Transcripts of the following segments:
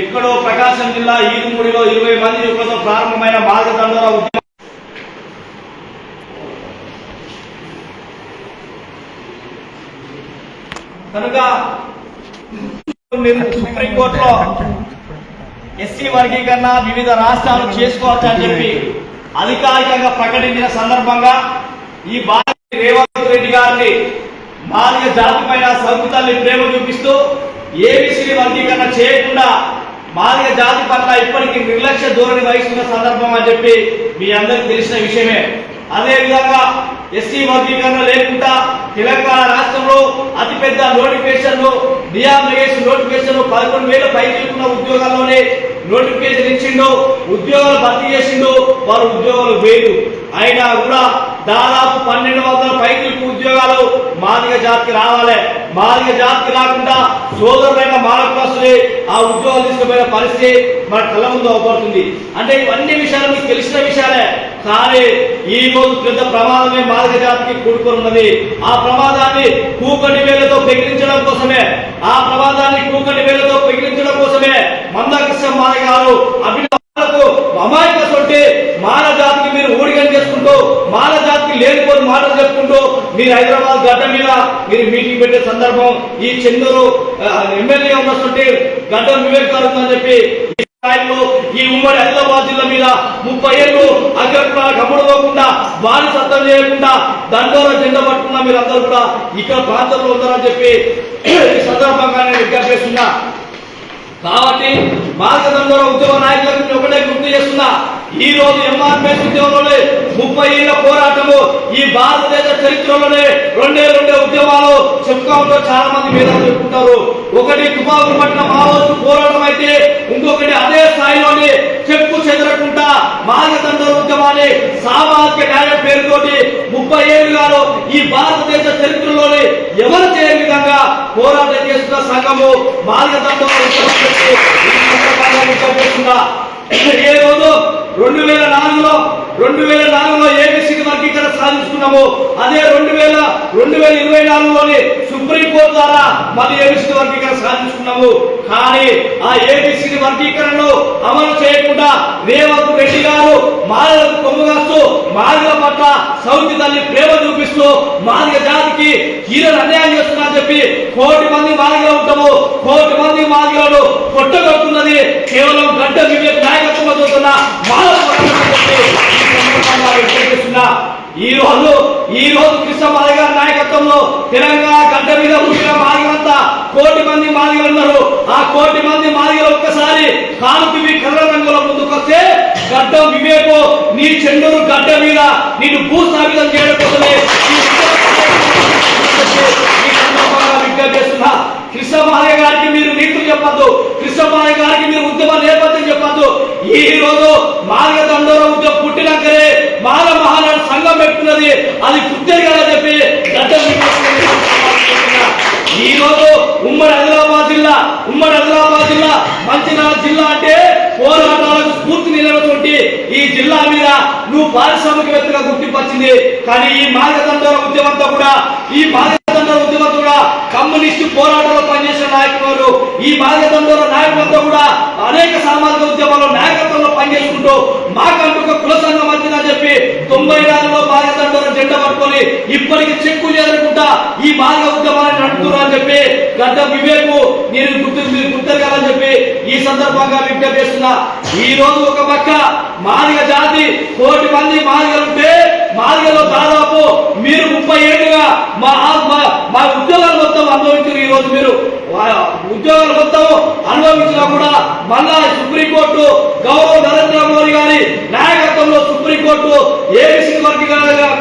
ఎక్కడో ప్రకాశం జిల్లా ఈదుమూడిలో ఇరవై మంది యువకులతో ప్రారంభమైన మార్గదండల ఉద్యమం. కనుక మీరు సుప్రీంకోర్టులో ఎస్సీ వర్గీకరణ వివిధ రాష్ట్రాలు చేసుకోవచ్చు అని చెప్పి అధికారికంగా ప్రకటించిన సందర్భంగా ఈ బాధ్యత రేవంత్ రెడ్డి గారిని బాలిక జాతి పైన సౌకు తల్లి ప్రేమ చూపిస్తూ ఏబిసి వర్గీకరణ చేయకుండా మాదిగ జాతి పట్ల ఇప్పటికీ నిర్లక్ష్య ధోరణి వహిస్తున్న సందర్భం అని చెప్పి మీ అందరికి తెలిసిన విషయమే. అదే విధంగా ఎస్సీ వర్గీకరణ లేకుండా తెలంగాణ రాష్ట్రంలో అతిపెద్ద నోటిఫికేషన్లు నియామకేషన్ నోటిఫికేషన్ పదకొండు వేల పైకి ఉన్న ఉద్యోగాల్లోనే నోటిఫికేషన్ ఇచ్చిండు ఉద్యోగాలు భర్తీ చేసిండు వారు ఉద్యోగాలు వేరు. అయినా కూడా దాదాపు పన్నెండు వందల పైకి ఉద్యోగాలు మాదిగ జాతికి రావాలి. మాదిగ జాతికి రాకుండా సోదరులైన మానవస్తులే ఆ ఉద్యోగాలు తీసుకుపోయిన పరిస్థితి మన కళ్ళ ముందు అవబడుతుంది అంటే ఇవన్నీ విషయాలు మీకు తెలిసిన విషయాలే. కానీ ఈ రోజు పెద్ద ప్రమాదమే మాదిగ జాతికి కూడుకొని ఉన్నది. ఆ ప్రమాదాన్ని కూకటి వేలతో పెగిలించడం కోసమే. ఆ ప్రమాదాన్ని కూకటి వేలతో పెగిలించడం కోసమే మందకృష్ణ మాదిగారు గారు అమాయక సొంటి మాల జాతికి మీరు ఊడిగం చేసుకుంటూ మాల జాతికి లేనిపోని మాటలు చెప్పుకుంటూ మీరు హైదరాబాద్ గడ్డ మీద మీరు మీటింగ్ పెట్టే సందర్భం ఈ చెందూరు ఎమ్మెల్యే ఉన్నటువంటి గడ్డ వివేక్ అని చెప్పి ఈ స్థాయిలో ఈ ఉమ్మడి హైదరాబాద్ జిల్లా మీద ముప్పై ఏళ్ళు అగ్రకుండా అమ్ముడు వారి సత్తం చేయకుండా దండోర జెండా పట్టుకున్న మీరు అందరూ కూడా ఇక్కడ ప్రాంతంలో ఉందని చెప్పి ఈ సందర్భంగా నేను విజ్ఞప్తి చేస్తున్నా. కాబట్టి మార్గదండోర ఉద్యమ నాయకులకు ఒకటే గుర్తు చేస్తున్నా ఈ రోజు ఎంఆర్పీఎస్ ఉద్యమంలోనే ముప్పై ఏళ్ళ పోరాటము ఈ భారతదేశ చరిత్రలోనే రెండే రెండే ఉద్యమాలు చెప్పుకోవడంలో చాలా మంది మీద చెప్పుకుంటారు. ఒకటి తుపాకులు పట్టిన మావోయిస్టు పోరాటం అయితే ఇంకొకటి అదే స్థాయిలోనే చెప్పు చెదరకుండా మార్గదండోర ఉద్యమాన్ని సామాజిక న్యాయం పేరుతోటి ముప్పై ఏళ్ళుగాను ఈ భారతదేశ చరిత్రలోనే ఎవరు చేయని విధంగా పోరాటం చేస్తున్న సంఘము మార్గదండోర ఈ ఏ రోజు రెండు వేల నాలుగులో రెండు వేల నాలుగులో ఏబిసి వర్గీకరణ సాధించుకున్నాము అదే రెండు వేల రెండు వేల ఇరవై నాలుగులోని సుప్రీంకోర్టు ద్వారా మళ్ళీ ఏబిసి వర్గీకరణ సాధించుకున్నాము. కానీ ఆ ఏబిసి వర్గీకరణను అమలు చేయకుండా రేవంత్ రెడ్డి గారు మాలలకు కొమ్ముగాస్తూ మాదిగ పట్ల సౌతి తల్లి ప్రేమ చూపిస్తూ మాదిగ జాతికి హీరోలు అన్యాయం చేస్తున్నా చెప్పి కోటి మంది మాదిగా ఉంటాము. కోటి మంది మాదిగలను కొట్టగొడుతున్నది కేవలం గడ్డ వివేక్ నాయకత్వంలో చూస్తున్న మాల మానవ ఈ రోజు ఈ రోజు కృష్ణ మాదిగ నాయకత్వంలో తెలంగాణ గడ్డ మీద పుట్టిన మాదిగలంతా కోటి మంది మాదిగలు ఉన్నారు ఆ కోటి మంది మాదిగలు ఒక్కసారి కాలుపివి కర్ర రంగుల ముందుకొస్తే గడ్డ వివేకు నీ చెండూరు గడ్డ మీద నేను భూస్థాపితం చేయడం కోసమే విజ్ఞప్తి చేస్తున్నా కృష్ణమాలయ గారికి మీరు నీతులు చెప్పద్దు. కృష్ణమాలయ గారికి మీరు ఉద్యమ నేపథ్యం చెప్పద్దు. ఈ రోజు మార్గ దండోర ఉద్యమం పుట్టినాకనే మాల మహానాడు సంఘం పెట్టుకున్నది. అది పుట్టేది కదా చెప్పి ఈ రోజు ఉమ్మడి ఆదిలాబాద్ జిల్లా ఉమ్మడి ఆదిలాబాద్ జిల్లా మంచిర్యాల జిల్లా అంటే పోరాటాలకు స్ఫూర్తి నిలబడి ఈ జిల్లా మీద నువ్వు పారిశ్రామికవేత్తగా గుర్తింపచ్చింది కానీ ఈ మార్గదండోర ఉద్యమంతో కూడా ఈ మార్గ పోరాటంలో పనిచేసిన నాయకులు ఈ మార్గదండోర నాయకులతో కూడా అనేక సామాజిక ఉద్యమాల్లో నాయకత్వంలో పనిచేసుకుంటూ మాకంటూ ఒక కుల సంఘం వచ్చిందని చెప్పి తొంభై నాలుగులో మార్గదండోర జెండా పట్టుకొని ఇప్పటికి చెక్కు చేరుకుంటా ఈ మార్గ ఉద్యమాన్ని నడుపుతున్నారని చెప్పి గడ్డ వివేకు నేను గుర్తు మీరు గుర్తెరగాలని చెప్పి ఈ సందర్భంగా విజ్ఞప్తి చేస్తున్నా. ఈ రోజు ఒక పక్క మాదిగ జాతి కోటి మంది మాదిగలు ఉంటే మాదిగలో దాదాపు మీరు ముప్పై ఏళ్ళుగా మా మా- మా ఉద్యోగాలు మొత్తం అనుభవించారు. ఈ రోజు మీరు ఉద్యోగాలు మొత్తం అనుభవించినా కూడా మళ్ళా సుప్రీంకోర్టు గౌరవ నరేంద్ర మోడీ గారి నాయకత్వంలో సుప్రీంకోర్టు ఏబిసి వర్గ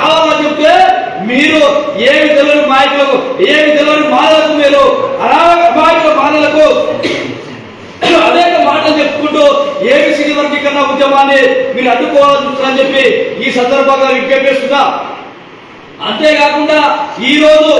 కావాలని చెప్తే మీరు ఏమి తెలియని నాయకులకు ఏమి తెలియని మాదలకు మీరు అనాగ మానలకు అనేక మాటలు చెప్పుకుంటూ ఏబిసిడి వర్గీకరణ ఉద్యమాన్ని మీరు అడ్డుకోవాలని చూస్తారని చెప్పి ఈ సందర్భంగా విజ్ఞప్తి చేస్తున్నా. అంతేకాకుండా ఈ రోజు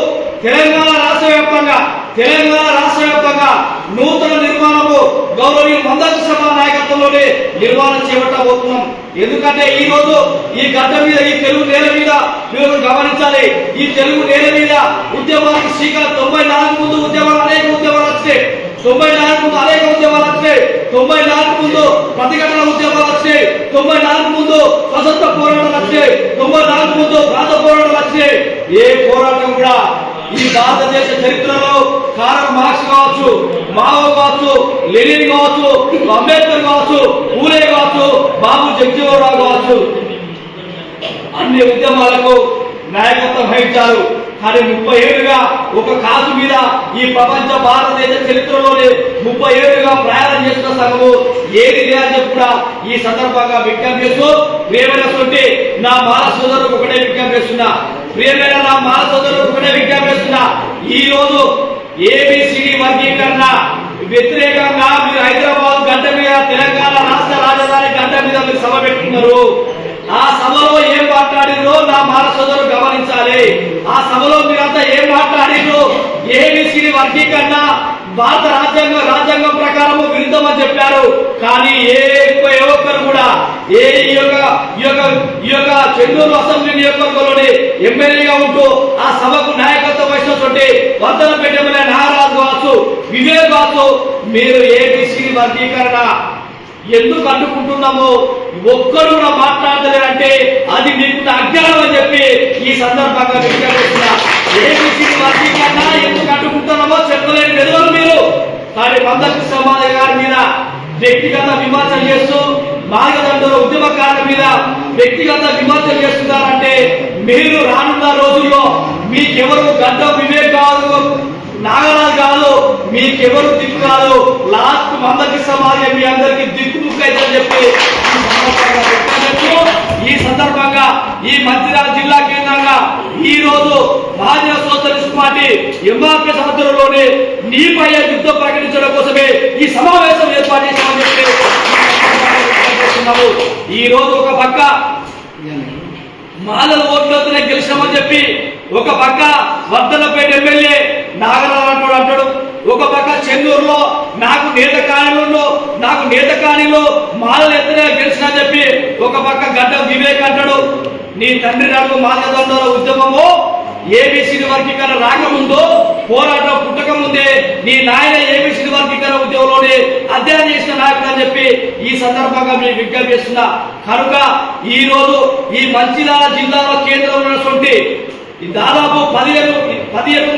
తెలంగాణ రాష్ట్ర వ్యాప్తంగా తెలంగాణ రాష్ట్ర వ్యాప్తంగా నూతన నిర్మాణము గౌరవీయ మందక సభ నాయకత్వంలోనే నిర్మాణం చేపట్టబోతున్నాం. ఎందుకంటే ఈ రోజు ఈ గడ్డ మీద ఈ తెలుగు నేల మీద మీరు గమనించాలి. ఈ తెలుగు నేల మీద ఉద్యమానికి శ్రీకారం తొంభై నాలుగు ముందు ఉద్యమాలు అనేక ఉద్యమాలు వచ్చాయి తొంభై నాలుగు ముందు అనేక ఉద్యమాలు వచ్చాయి తొంభై నాలుగు ముందు ప్రతిఘటన ఉద్యమాలు వచ్చాయి తొంభై నాలుగు ముందు స్వతంత్ర పోరాటాలు వచ్చాయి తొంభై నాలుగు ముందు ప్రాంత పోరాటాలు వచ్చాయి ఏ పోరాటం కూడా ఈ భారతదేశ చరిత్రలో కారం మార్క్స్ కావచ్చు మావో కావచ్చు లెనిన్ కావచ్చు అంబేద్కర్ కావచ్చు పూలే కావచ్చు బాబు జగజీవనరావు కావచ్చు. అన్ని ఉద్యమాలకు నాయకత్వం వహించారు. కానీ ముప్పై ఏళ్ళుగా ఒక కాసు మీద ఈ ప్రపంచ భారతదేశ చరిత్రలోనే ముప్పై ఏళ్ళుగా ప్రయాణం చేస్తున్న సంఘము ఏది లేదని కూడా ఈ సందర్భంగా విజ్ఞప్తి చేస్తూ ప్రియమైన సొంటి నా మాల సోదరులకు ఒకటే విజ్ఞప్తి చేస్తున్నా. ప్రియమైన నా మాల సోదరులకు ఒకటే విజ్ఞప్తి చేస్తున్నా. ఈ రోజు ఏబిసిడి వర్గీకరణ వ్యతిరేకంగా మీరు హైదరాబాద్ గంట మీద తెలంగాణ రాష్ట్ర రాజధాని గంట మీద మీరు సభ పెట్టుకున్నారు. ఆ సభలో ఏం మాట్లాడినో నా మాన గమనించాలి. ఆ సభలో మీరంతా ఏం మాట్లాడిరో ఏబిసిడి వర్గీకరణ? భారత రాజ్యాంగ రాజ్యాంగం ప్రకారము విరుద్ధమని చెప్పారు. కానీ ఏ ఒక్కరు కూడా ఏ ఈ యొక్క ఈ యొక్క ఈ యొక్క చెన్నూరు అసెంబ్లీ నియోజకవర్గంలోని ఎమ్మెల్యేగా ఉంటూ ఆ సభకు నాయకత్వం వహిస్తున్నటువంటి వర్ధన పెట్టమనే నాగరాజు కావచ్చు వివేక్ కావచ్చు మీరు ఏబిసిడి వర్గీకరణ ఎందుకు అడ్డుకుంటున్నామో? ఒక్కరు కూడా మాట్లాడలేరంటే అది మీకు అజ్ఞానం అని చెప్పి ఈ సందర్భంగా విజ్ఞాపిస్తున్నా ఏబిసి వర్గీకరణ ఎందుకు అడ్డుకుంటున్నామో చెప్పలేని వెలువలు మీరు. కానీ మందకృష్ణ సమాధి గారి మీద వ్యక్తిగత విమర్శలు చేస్తూ మార్గదండల ఉద్యమకారుల మీద వ్యక్తిగత విమర్శలు చేస్తున్నారంటే మీరు రానున్న రోజుల్లో మీకెవరు గడ్డ వివేక్ కాదు నాగరాజు కాదు మీకెవరు దిక్కు లాస్ట్ మందకి సమాజం మీ అందరికి దిక్కు ముక్కు అయితే చెప్పి ఈ సందర్భంగా ఈ మంచిర్యాల జిల్లా కేంద్రంగా ఈ రోజు భారతీయ సోషలిస్ట్ పార్టీ ఎంఆర్పీ నీపై యుద్ధం ప్రకటించడం కోసమే ఈ సమావేశం ఏర్పాటు చేశామని చెప్పి ఈ రోజు ఒక పక్క మాలల ఓట్లతోనే గెలిచామని చెప్పి ఒక పక్క వర్ధనపేట ఎమ్మెల్యే నాగరాజు అంటాడు అంటాడు. ఒక పక్క చెన్నూరులో నాకు నేత కాణిలో నాకు నేత కాణిలో మాలలు ఎత్తనే గెలిచినా చెప్పి ఒక పక్క గడ్డ వివేక్ అంటాడు. నీ తండ్రి నాకు మార్గదండల ఉద్యమము ఏబిసిడి వర్గీకరణ రాకముందో పోరాటం పుట్టక ముందే నీ నాయన ఏబిసిడి వర్గీకరణ ఉద్యమంలోనే అధ్యయనం చేసిన నాయకుడు అని చెప్పి ఈ సందర్భంగా మేము విజ్ఞప్తి చేస్తున్నా. కనుక ఈ రోజు ఈ మంచిర్యాల జిల్లాలో కేంద్రంలో ఉన్నటువంటి ఈ దాదాపు పదిహేను పదిహేను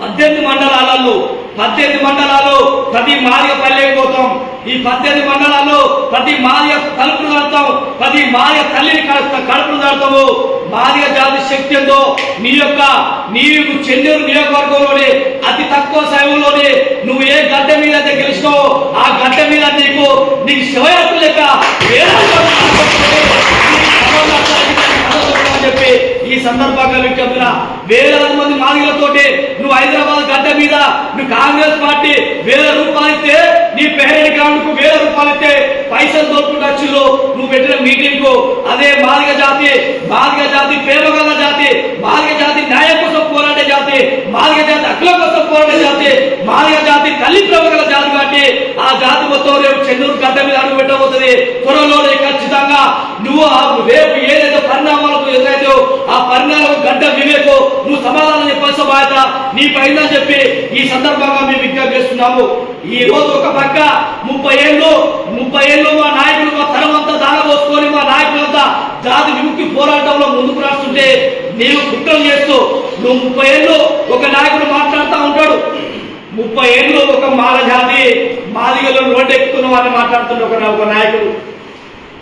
పద్దెనిమిది మండలాలలో పద్దెనిమిది మండలాలు ప్రతి మాదిగ పల్లెకి పోతాం. ఈ పద్దెనిమిది మండలాల్లో ప్రతి మాదిగ తలుపులు కడతాం ప్రతి మాదిగ తల్లిని కడుపుతాం కడుపులు కడతాము మాదిగ జాతి శక్తి ఎంతో నీ యొక్క నీవు చెన్నూరు నియోజకవర్గంలోనే అతి తక్కువ సమయంలోనే నువ్వు ఏ గడ్డ మీద అయితే గెలిచినావో ఆ గడ్డ మీద నీకు నీకు శివయాత్ర లెక్క చెప్పి ఈ సందర్భంగా మీకు చెప్తున్నా. వేలాది మంది మాదిగలతోటి నువ్వు హైదరాబాద్ గడ్డ మీద నువ్వు కాంగ్రెస్ పార్టీ వేల రూపాయలు ఇస్తే నీ పేరెంట్ గ్రౌండ్కు వేల రూపాయలు ఇస్తే పైసలు దొరుకుతుండొచ్చు నువ్వు పెట్టిన మీటింగ్కు అదే మాదిగ జాతి మాదిగ జాతి ప్రేమగల జాతి మాదిగ జాతి న్యాయం కోసం పోరాడే జాతి మాదిగ జాతి హక్కుల కోసం పోరాడే జాతి మాదిగ జాతి తల్లి ప్రేమగల జాతి కాబట్టి ఆ జాతి మొత్తం రేపు చెన్నూరు గడ్డ మీద అడుగు పెట్టబోతుంది. త్వరలోనే ఖచ్చితంగా నువ్వు ఆ రేపు ఏదైతే పరిణామాలకు ఎదురైతే ఆ పరిణామం గడ్డ వివేకు నువ్వు సమాధానం చెప్పాల్సిన బాధ్యత నీ పైన చెప్పి సందర్భంగా మేము విజ్ఞప్తి చేస్తున్నాము. ఈ రోజు ఒక పక్క ముప్పై ఏళ్ళు ముప్పై ఏళ్ళు మా నాయకులు మా తరమంతా దాగబోసుకొని మా నాయకులంతా జాతి విముక్తి పోరాటంలో ముందుకు రాస్తుంటే నేను కుట్రం చేస్తూ నువ్వు ముప్పై ఏళ్ళు ఒక నాయకుడు మాట్లాడుతూ ఉంటాడు. ముప్పై ఏళ్ళు ఒక మాల జాతి మాదిగలో రోడ్డెక్కుతున్న వాడిని మాట్లాడుతున్న ఒక ఒక నాయకుడు.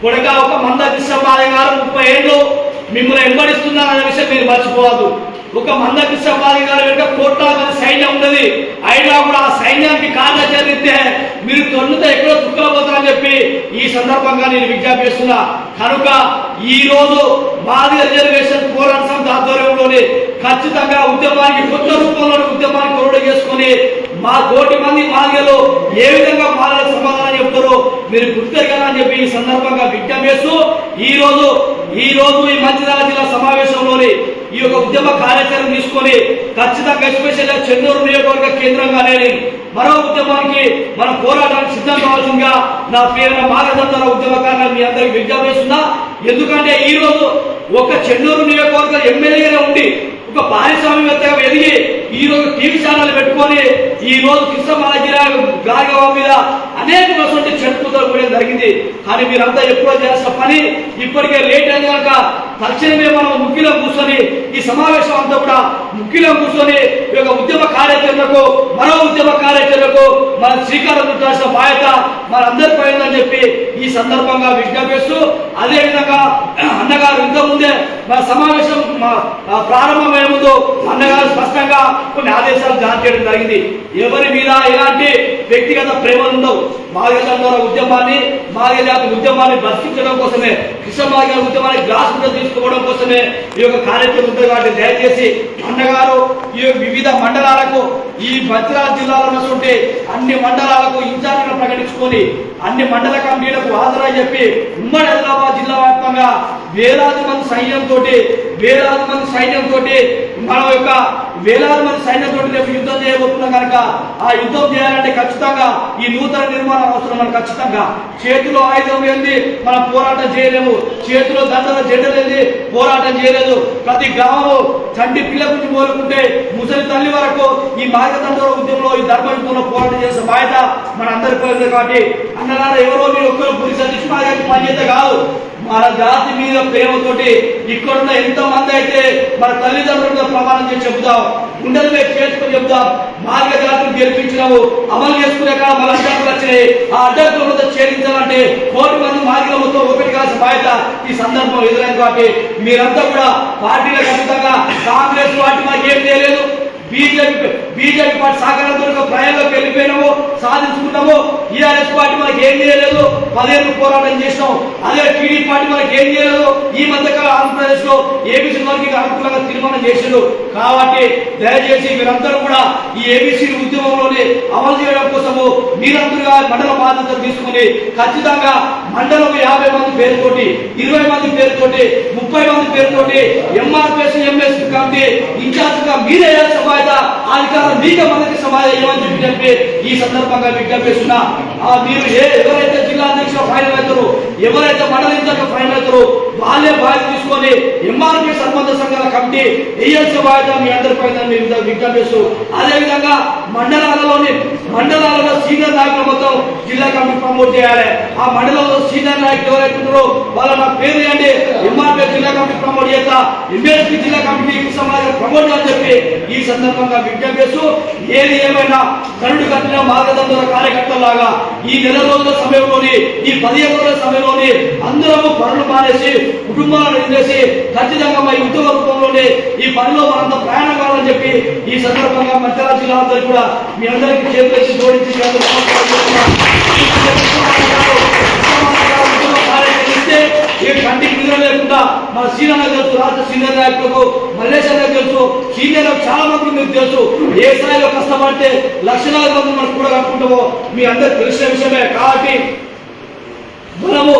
కొడగా ఒక మంద కృష్ణపాలయ గారు ముప్పై ఏళ్ళు మిమ్మల్ని వెంబడిస్తున్నారనే విషయం మీరు మర్చిపోవద్దు. ఒక మంద కృష్ణపాలయ గారు వెనుక కోట్లాది మంది సైన్యం ఉన్నది. అయినా కూడా ఆ సైన్యానికి కార్యాచరణ జరిగితే మీరు తొన్నుతో ఎక్కడో తుక్కలపోతారని చెప్పి ఈ సందర్భంగా నేను విజ్ఞప్తి చేస్తున్నా. కనుక ఈ రోజు మాదిగ రిజర్వేషన్ పోరాట సమితి ఖచ్చితంగా ఉద్యమానికి కొత్త రూపంలో ఉద్యమానికి కొరడ చేసుకుని మా కోటి మంది మాదిగలు ఏ విధంగా మాదిగలకు సమాధానం చెప్తారో మీరు గుర్తెరగాలని అని చెప్పి ఈ సందర్భంగా విజ్ఞప్తి చేస్తూ ఈ రోజు ఈ రోజు ఈ మంచిర్యాల జిల్లా సమావేశంలోని ఈ యొక్క ఉద్యమ కార్యాచరణ తీసుకొని ఖచ్చితంగా ఎస్పెషల్ చెన్నూరు నియోజకవర్గ కేంద్రంగా అనేది మరో ఉద్యమానికి మనం పోరాటానికి సిద్ధం కావాల్సిందిగా నా పేరున మార్గదర్శన ఉద్యమకారులు మీ అందరికి విజ్ఞప్తి చేస్తున్నా. ఎందుకంటే ఈ రోజు ఒక చెన్నూరు నియోజకవర్గ ఎమ్మెల్యేగా ఉండి ఒక పారిశ్రామికవేత్తగా ఎదిగి ఈ రోజు టీవీ ఛానల్ పెట్టుకొని ఈ రోజు కృష్ణ గాగవ మీద అనేకమైనటువంటి చెడుపుతలు కూడా జరిగింది. కానీ మీరంతా ఎప్పుడో చేసిన పని ఇప్పటికే లేట్ అయింది కనుక తక్షణమే మనం ముఖ్యలో కూర్చొని ఈ సమావేశం అంతా కూడా ముఖ్యలో కూర్చొని ఈ యొక్క ఉద్యమ కార్యాచరణకు మరో ఉద్యమ కార్యాచరణకు మన శ్రీకారం చుట్టాల్సిన బాధ్యత మనందరిపై ఉందని చెప్పి ఈ సందర్భంగా విజ్ఞాపిస్తూ అదేవిధంగా అన్నగారు ఇంత ముందే మన సమావేశం ప్రారంభమయ్యే ముందు అన్నగారు స్పష్టంగా కొన్ని ఆదేశాలు జారీ చేయడం జరిగింది. ఎవరి మీద ఎలాంటి వ్యక్తిగత ప్రేమలు ఉండవు మాదిగల ద్వారా ఉద్యమాన్ని మార్గజాతి ఉద్యమాన్ని బతికించడం కోసమే కృష్ణ మార్గ ఉద్యమాన్ని గ్లాస్ మీద తీసుకోవడం కోసమే ఈ యొక్క కార్యక్రమం ఉంటుంది కాబట్టి దయచేసి అన్నగారు ఈ వివిధ మండలాలకు ఈ భద్రాద్రి జిల్లాలో ఉన్నటువంటి అన్ని మండలాలకు ఇన్ఛార్జిగా ప్రకటించుకొని అన్ని మండల కమిటీలకు హాజరై చెప్పి ఉమ్మడి ఆదిలాబాద్ జిల్లా వ్యాప్తంగా వేలాది మంది సైన్యంతో వేలాది మంది సైన్యంతో మన యొక్క వేలాది మంది సైన్యంతో రేపు కనుక ఆ యుద్ధం చేయాలంటే ఖచ్చితంగా ఈ నూతన నిర్మాణం అవసరం మనకు ఖచ్చితంగా. చేతిలో ఆయుధం ఏంది? మనం పోరాటం చేయలేము. చేతిలో దండల జెండలు పోరాటం చేయలేదు. ప్రతి గ్రామము చంటి పిల్ల గురించి కోరుకుంటే ముసలి తల్లి వరకు ఈ మార్గతంత్ర ఉద్యమంలో ఈ ధర్మ యుద్ధంలో పోరాటం చేసే బాధ్యత మన అందరికీ కాబట్టి. అన్నగారు ఎవరో మీరు ఒక్కరు పులిస్ అధ్యక్షుడు పనిచేస్తే కాదు. మన జాతి మీద ప్రేమతోటి ఇక్కడున్న ఎంతో మంది అయితే మన తల్లిదండ్రులతో ప్రమాణం చేసి చెబుతాం గుండెల మీద చేసుకుని చెబుతాం భార్య జాతులు గెలిపించినావు అమలు చేసుకునే కాలం మన అడ్డంకులు వచ్చినాయి. ఆ అడ్డంకులతో ఛేదించాలంటే కోటి మంది మార్గంతో ఒకటి కాల్సిన బాధ్యత ఈ సందర్భం ఎదురైంది కాబట్టి మీరంతా కూడా పార్టీలో ఖచ్చితంగా కాంగ్రెస్ పార్టీ మాకు ఏం చేయలేదు. బీజేపీ బీజేపీ పార్టీ సహకారంతో ప్రయాణంలోకి వెళ్ళిపోయినాము సాధించుకున్నాము ఈఆర్ఎస్ పార్టీ మనకి ఏం చేయలేదు. పదేళ్ళు పోరాటం చేసినాం. అదే టీడీ పార్టీ మనకి ఏం చేయలేదు. ఈ మధ్య ఆంధ్రప్రదేశ్లో ఏబీసీ వారికి అనుకూలంగా తీర్మానం చేసిండు కాబట్టి దయచేసి మీరందరూ కూడా ఈ ఏబీసీ ఉద్యమంలోనే అమలు చేయడం కోసము మీరందరూ మండల బాధ్యత తీసుకుని ఖచ్చితంగా మండలం యాభై మంది పేరుతోటి ఇరవై మంది పేరుతోటి ముప్పై మంది పేరుతోటి ఎంఆర్పిఎస్ ఎంఎస్ కమిటీ ఇన్ఛార్జ్ మీరే సమాయత ఆ అధికారం మీకే మనకి సమాజం ఏమని చెప్పి చెప్పి ఈ సందర్భంగా విజ్ఞప్తిస్తున్నా మీరు ఏ ఎవరైతే జిల్లా అధ్యక్షులు ఫైనల్ అవుతారు ఎవరైతే మండల ఇన్ఛార్జ్ ఫైనల్ అవుతారు వాళ్ళే బాధ్యత తీసుకొని ఎంఆర్పి సంబంధ సంఘాల కమిటీ వేయాల్సిన బాధ్యత మీ అందరిపై మీరు విజ్ఞాపిస్తూ అదేవిధంగా మండలాలలోని మండలాలలో సీనియర్ నాయకులు మొత్తం జిల్లా కమిటీ ప్రమోట్ చేయాలి. ఆ మండలంలో సీనియర్ నాయకులు ఎవరైతే వాళ్ళ నా పేరు ఏంటి? ఎంఆర్పీ జిల్లా కమిటీ ప్రమోట్ చేస్తా. ఎంబీఎస్పీ జిల్లా కమిటీ సమాజం ప్రమోట్ అని చెప్పి ఈ సందర్భంగా విజ్ఞప్తి చేస్తూ ఏది ఏమైనా కరుడు కట్టిన మార్గదర్శన కార్యకర్తలాగా ఈ నెల రోజుల సమయంలోని ఈ పదిహేను రోజుల సమయంలోని అందరము పనులు మానేసి కుటుంబాలను వదిలేసి ఖచ్చితంగా మా ఉద్యోగ రూపంలోనే ఈ పనిలో మనంతా ప్రయాణం కావాలని చెప్పి ఈ సందర్భంగా మంచిర్యాల జిల్లా అందరికీ కూడా మీ అందరికీ చేతులెత్తి జోడించి మీ కంటికి నిద్ర లేకుండా మన సీనియర్ తెలుసు రాష్ట్ర సీనియర్ నాయకులకు మల్లేశ్వర తెలుసు సీనియర్ చాలా మంది మీకు తెలుసు. ఏ స్థాయిలో కష్టపడితే లక్షలాది మంది మనం కూడా కట్టుకుంటామో మీ అందరికి తెలిసిన విషయమే. కాబట్టి మనము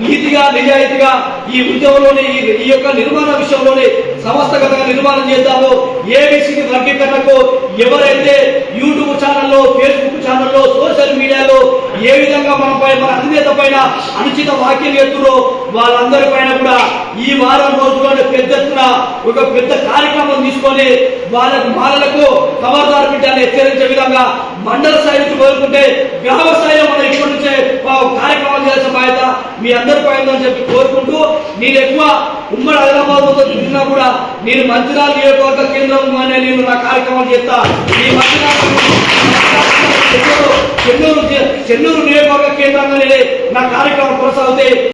నీతిగా నిజాయితీగా ఈ ఉద్యమంలోని ఈ- ఈ యొక్క నిర్మాణ విషయంలోని సమస్తగతంగా నిర్మాణం చేద్దామో ఏబిసిడి వర్గీకరణకు ఎవరైతే యూట్యూబ్ ఛానల్లో ఫేస్బుక్ ఛానల్లో సోషల్ మీడియాలో ఏ విధంగా మనపై మన అధినేత పైన అనుచిత వాక్యం ఎత్తురో వాళ్ళందరి పైన కూడా ఈ వారం రోజుల్లోనే పెద్ద ఒక పెద్ద కార్య తీసుకొని వాళ్ళకు మాలలకు ఖబర్దారు బిడ్డని హెచ్చరించే విధంగా మండల స్థాయి నుంచి కోరుకుంటే గ్రామ స్థాయిలో మన ఇప్పటి నుంచే కార్యక్రమాలు చేసే బాధ్యత మీ అందరిపై అని చెప్పి కోరుకుంటూ నేను ఎక్కువ ఉమ్మడి హైదరాబాద్తో కూడా నేను మంచిరాల నియోజకవర్గ కేంద్రం అనే నేను నా కార్యక్రమాలు చేస్తా. ఈ చెన్నూరు చెన్నూరు చెన్నూరు నియోజకవర్గ కేంద్రంగా నా కార్యక్రమం కొనసాగుతాయి